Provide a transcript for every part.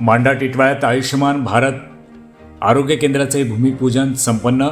मांडा टिटवाळ्यात आयुष्यमान भारत आरोग्य केंद्राचे भूमिपूजन संपन्न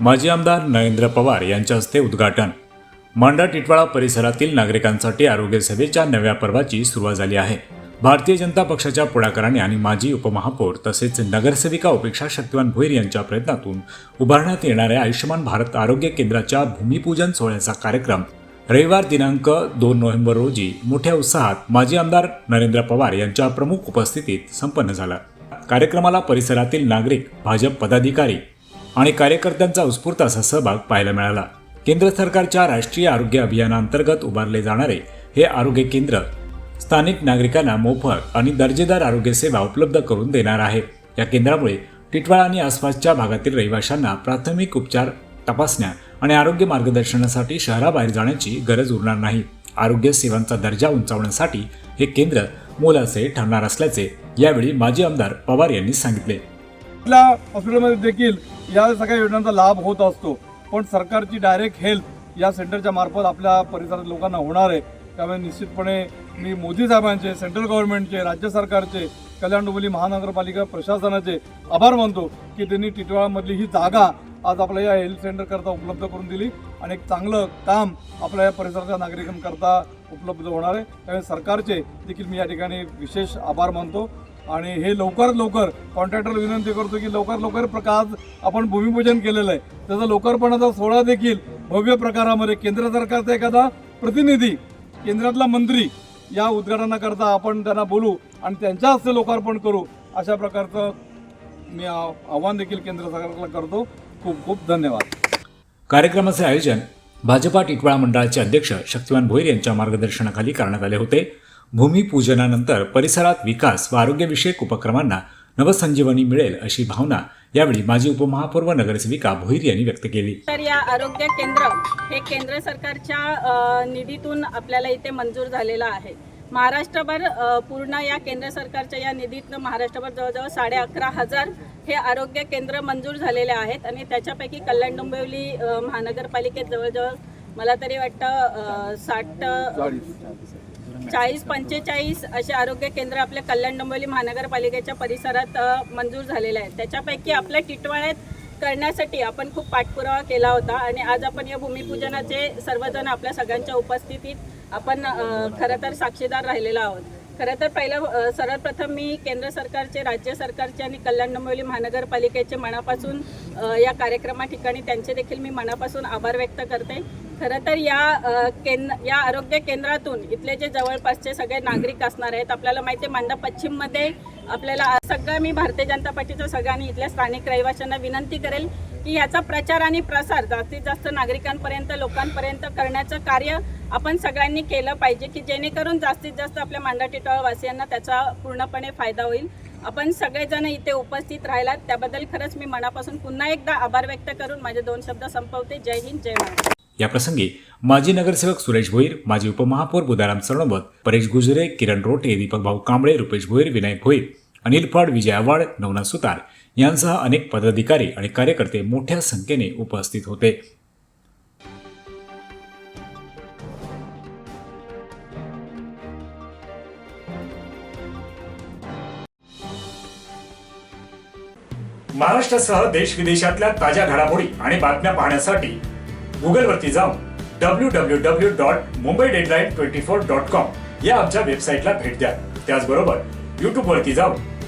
माजी आमदार नरेंद्र पवार यांच्या हस्ते उद्घाटन. मांडा टिटवाळा परिसरातील नागरिकांसाठी आरोग्य सेवेच्या नव्या पर्वाची सुरुवात झाली आहे. भारतीय जनता पक्षाच्या पुढाकाराने आणि माजी उपमहापौर तसेच नगरसेविका उपेक्षा शक्तिवान भोईर यांच्या प्रयत्नातून उभारण्यात येणाऱ्या आयुष्यमान भारत आरोग्य केंद्राच्या भूमिपूजन सोहळ्याचा कार्यक्रम रविवार दिनांक दोन नोव्हेंबर रोजी मोठ्या उत्साहात माजी आमदार नरेंद्र पवार यांच्या प्रमुख उपस्थितीत संपन्न झाला. कार्यक्रमाला परिसरातील नागरिक भाजप पदाधिकारी आणि कार्यकर्त्यांचा उत्स्फूर्त असा सहभाग पाहायला मिळाला. केंद्र सरकारच्या राष्ट्रीय आरोग्य अभियानांतर्गत उभारले जाणारे हे आरोग्य केंद्र स्थानिक नागरिकांना मोफत आणि दर्जेदार आरोग्य सेवा उपलब्ध करून देणार आहे. या केंद्रामुळे टिटवाळा आणि आसपासच्या भागातील रहिवाशांना प्राथमिक उपचार तपासण्या आणि आरोग्य मार्गदर्शनासाठी शहराबाहेर जाण्याची गरज उरणार नाही. आरोग्य सेवांचा दर्जा उंचावण्यासाठी हे केंद्र मोलाचे ठरणार असल्याचे यावेळी माजी आमदार पवार यांनी सांगितले. आपल्या हॉस्पिटलमध्ये देखील या सगळ्या योजनांचा लाभ होत असतो. पण सरकारची डायरेक्ट हेल्प या सेंटरच्या मार्फत आपल्या परिसरात लोकांना होणार आहे. त्यामुळे निश्चितपणे मी मोदी साहेबांचे सेंट्रल गव्हर्नमेंटचे राज्य सरकारचे कल्याण डोंबिवली महानगरपालिका प्रशासनाचे आभार मानतो की त्यांनी टिटवाळामधली ही जागा आज आपल्या या हेल्थ सेंटर करता उपलब्ध करून दिली आणि एक चांगलं काम आपल्या या परिसराच्या नागरिकांकरता उपलब्ध होणार आहे. त्यामुळे सरकारचे देखील मी या ठिकाणी विशेष आभार मानतो. आणि हे लवकरात लवकर कॉन्ट्रॅक्टरला विनंती करतो की लवकर लवकर प्रकार आपण भूमिपूजन केलेलं आहे. त्याचा लोकार्पणाचा सोहळा देखील भव्य प्रकारामध्ये केंद्र सरकारचा एखादा प्रतिनिधी केंद्रातला मंत्री या उद्घाटनाकरता आपण त्यांना बोलू आणि त्यांच्या हस्ते लोकार्पण करू. अशा प्रकारचं मी आव्हान देखील केंद्र सरकारला करतो. खूप खूप धन्यवाद. कार्यक्रमाचे आयोजन भाजपा टिटवाळा मंडळाचे अध्यक्ष शक्तिमान भोईर यांच्या मार्गदर्शनाखाली करण्यात आले होते. भूमिपूजनानंतर परिसरात विकास व आरोग्यविषयक उपक्रमांना नवसंजीवनी मिळेल अशी भावना यावेळी माजी उपमहापौर व नगरसेविका भोईर यांनी व्यक्त केली. तर या आरोग्य केंद्र हे केंद्र सरकारच्या निधीतून आपल्याला इथे मंजूर झालेलं आहे. महाराष्ट्रभर पूर्ण या केंद्र सरकारच्या या निधीतनं महाराष्ट्रभर जवळजवळ साडे अकरा हजार हे आरोग्य केंद्र मंजूर झालेले आहेत आणि त्याच्यापैकी कल्याण डोंबिवली महानगरपालिकेत जवळजवळ मला तरी वाटतं साठ चाळीस पंचेचाळीस असे आरोग्य केंद्र आपल्या कल्याण डोंबिवली महानगरपालिकेच्या परिसरात मंजूर झालेले आहेत. त्याच्यापैकी आपल्या टिटवाळ्यात करण्यासाठी आपण खूप पाठपुरावा केला होता आणि आज आपण या भूमिपूजनाचे सर्वजण आपल्या सगळ्यांच्या उपस्थितीत आपण खरं तर साक्षीदार राहिलेलो आहोत. खरं तर पहिलं सर्वप्रथम मी केंद्र सरकारचे राज्य सरकारचे आणि कल्याण डोंबिवली महानगरपालिकेचे मनापासून या कार्यक्रमा ठिकाणी त्यांचे देखील मी मनापासून आभार व्यक्त करते. खरं तर या अ, केंद्र या आरोग्य केंद्रातून इथले जे जवळपासचे सगळे नागरिक असणार आहेत आपल्याला माहिती आहे मांडा पश्चिममध्ये आपल्याला सगळं मी भारतीय जनता पार्टीच्या सगळ्यांनी इथल्या स्थानिक रहिवाशांना विनंती करेल की याचा प्रचार आणि प्रसार जास्तीत जास्त नागरिकांपर्यंत लोकांपर्यंत करण्याचं कार्य आपण सगळ्यांनी केलं पाहिजे की जेणेकरून जास्तीत जास्त आपल्या मांडा टिटवाळा त्याचा पूर्णपणे फायदा होईल. आपण सगळेजण इथे उपस्थित राहिलात त्याबद्दल खरंच मी मनापासून पुन्हा एकदा आभार व्यक्त करून माझे दोन शब्द संपवते. जय हिंद जय महाराष्ट्र. याप्रसंगी माजी नगरसेवक सुरेश भोईर माजी उपमहापौर बुदाराम सरणवत परेश गुजरे किरण रोटे दीपक भाऊ कांबळे रुपेश भोईर विनायक भोईर अनिल फड विजयावाड नवना सुतार यांसह अनेक पदाधिकारी आणि कार्यकर्ते मोठ्या संख्येने उपस्थित होते. महाराष्ट्रासह देश विदेशातल्या ताज्या घडामोडी आणि बातम्या पाहण्यासाठी गुगलवरती जाऊन W W W dot Mumbai Deadline twenty four dot com या आमच्या वेबसाईटला भेट द्या. त्याचबरोबर युट्यूबवरती जाऊन